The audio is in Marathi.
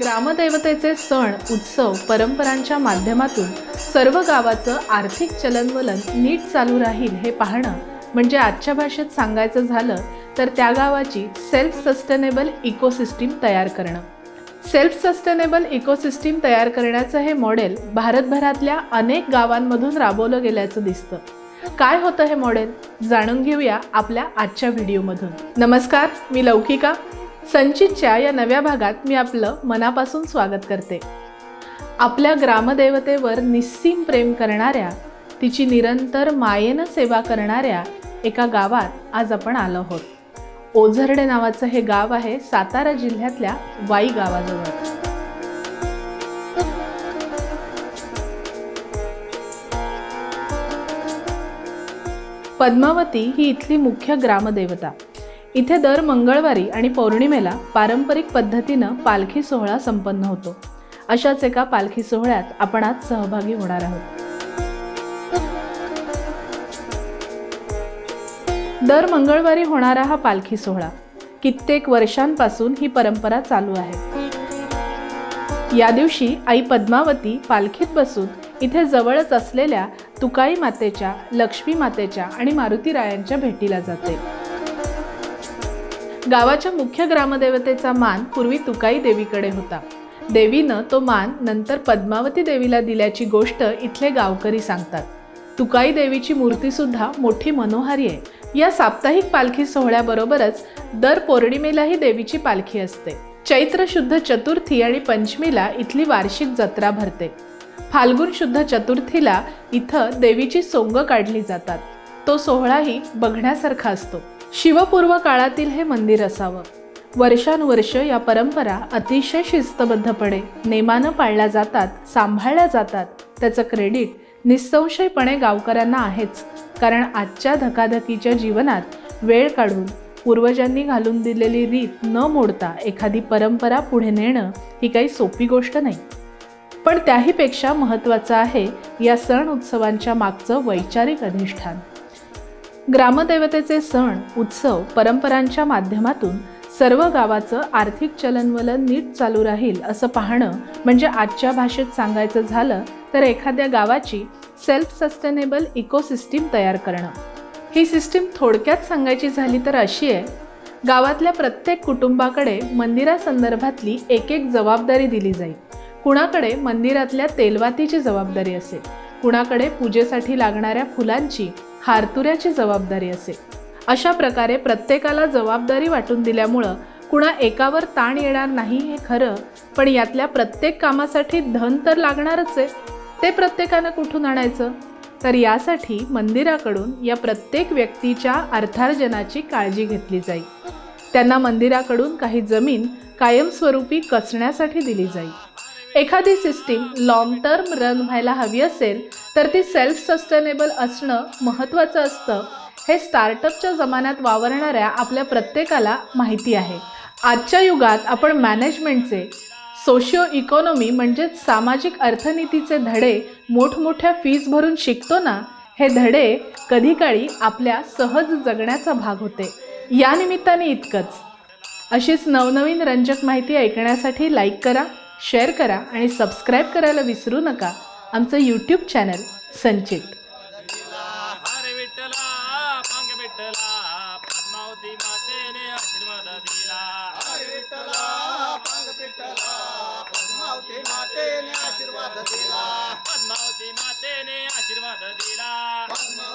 ग्रामदैवतेचे सण उत्सव परंपरांच्या माध्यमातून सर्व गावाचं आर्थिक चलनवलन नीट चालू राहील हे पाहणं म्हणजे आजच्या भाषेत सांगायचं झालं तर त्या गावाची सेल्फ सस्टेनेबल इकोसिस्टीम तयार करणं. सेल्फ सस्टेनेबल इकोसिस्टीम तयार करण्याचं हे मॉडेल भारतभरातल्या अनेक गावांमधून राबवलं गेल्याचं दिसतं. काय होतं हे मॉडेल जाणून घेऊया आपल्या आजच्या व्हिडिओमधून. नमस्कार मी लौकिका. संचितच्या या नव्या भागात मी आपलं मनापासून स्वागत करते. आपल्या ग्रामदेवतेवर निस्सीम प्रेम करणाऱ्या तिची निरंतर मायेनं सेवा करणाऱ्या एका गावात आज आपण आलो आहोत. ओझरडे नावाचं हे गाव आहे सातारा जिल्ह्यातल्या वाई गावाजवळ. पद्मावती ही इथली मुख्य ग्रामदेवता. इथे दर मंगळवारी आणि पौर्णिमेला पारंपरिक पद्धतीनं पालखी सोहळा संपन्न होतो. अशाच एका पालखी सोहळ्यात आपण आज सहभागी होणार आहोत. दर मंगळवारी होणारा हा पालखी सोहळा कित्येक वर्षांपासून ही परंपरा चालू आहे. या दिवशी आई पद्मावती पालखीत बसून इथे जवळच असलेल्या तुकाई मातेच्या लक्ष्मी मातेच्या आणि मारुतीरायांच्या भेटीला जाते. गावाच्या मुख्य ग्रामदेवतेचा मान पूर्वी तुकाई देवीकडे होता. देवीनं तो मान नंतर पद्मावती देवीला दिल्याची गोष्ट इथले गावकरी सांगतात. तुकाई देवीची मूर्तीसुद्धा मोठी मनोहारी आहे. या साप्ताहिक पालखी सोहळ्याबरोबरच दर पौर्णिमेलाही देवीची पालखी असते. चैत्र शुद्ध चतुर्थी आणि पंचमीला इथली वार्षिक जत्रा भरते. फाल्गुन शुद्ध चतुर्थीला इथं देवीची सोंग काढली जातात. तो सोहळाही बघण्यासारखा असतो. शिवपूर्व काळातील हे मंदिर असावं. वर्षानुवर्ष या परंपरा अतिशय शिस्तबद्धपणे नेमानं पाळल्या जातात सांभाळल्या जातात. त्याचं क्रेडिट निःसंशयपणे गावकऱ्यांना आहेच. कारण आजच्या धकाधकीच्या जीवनात वेळ काढून पूर्वजांनी घालून दिलेली रीत न मोडता एखादी परंपरा पुढे नेणं ही काही सोपी गोष्ट नाही. पण त्याहीपेक्षा महत्त्वाचं आहे या सण उत्सवांच्या मागचं वैचारिक अधिष्ठान. ग्रामदेवतेचे सण उत्सव परंपरांच्या माध्यमातून सर्व गावाचं आर्थिक चलनवलन नीट चालू राहील असं पाहणं म्हणजे आजच्या भाषेत सांगायचं झालं तर एखाद्या गावाची सेल्फ सस्टेनेबल इकोसिस्टीम तयार करणं. ही सिस्टीम थोडक्यात सांगायची झाली तर अशी आहे गावातल्या प्रत्येक कुटुंबाकडे मंदिरासंदर्भातली एक एक जबाबदारी दिली जाईल. कुणाकडे मंदिरातल्या तेलवातीची जबाबदारी असेल कुणाकडे पूजेसाठी लागणाऱ्या फुलांची हारतुऱ्याची जबाबदारी असेल अशा प्रकारे प्रत्येकाला जबाबदारी वाटून दिल्यामुळं कुणा एकावर ताण येणार नाही हे खरं पण यातल्या प्रत्येक कामासाठी धन तर लागणारच आहे. ते प्रत्येकानं कुठून आणायचं? तर यासाठी मंदिराकडून या प्रत्येक व्यक्तीच्या अर्थार्जनाची काळजी घेतली जाईल त्यांना मंदिराकडून काही जमीन कायमस्वरूपी कसण्यासाठी दिली जाईल एखादी सिस्टीम लॉंग टर्म रन व्हायला हवी असेल तर ती सेल्फ सस्टेनेबल असणं महत्त्वाचं असतं. हे स्टार्टअपच्या जमान्यात वावरणाऱ्या आपल्या प्रत्येकाला माहिती आहे. आजच्या युगात आपण मॅनेजमेंटचे सोशिओ इकॉनॉमी म्हणजेच सामाजिक अर्थनीतीचे धडे मोठमोठ्या फीज भरून शिकतो ना हे धडे कधीकाळी आपल्या सहज जगण्याचा भाग होते. या निमित्ताने इतकंच. अशीच नवनवीन रंजक माहिती ऐकण्यासाठी लाईक करा. शेअर करा आणि सबस्क्राईब करायला विसरू नका. आमचं यूट्यूब चॅनल संचित. हरे विठ्ठला पांग विठ्ठला पद्मावती मातेने आशीर्वाद दिला हरे विठ्ठला पांग विठ्ठला पद्मावती मातेने आशीर्वाद दिला. पद्मावती मातेने आशीर्वाद दिला. पद्मावती मातेने आशीर्वाद दिला.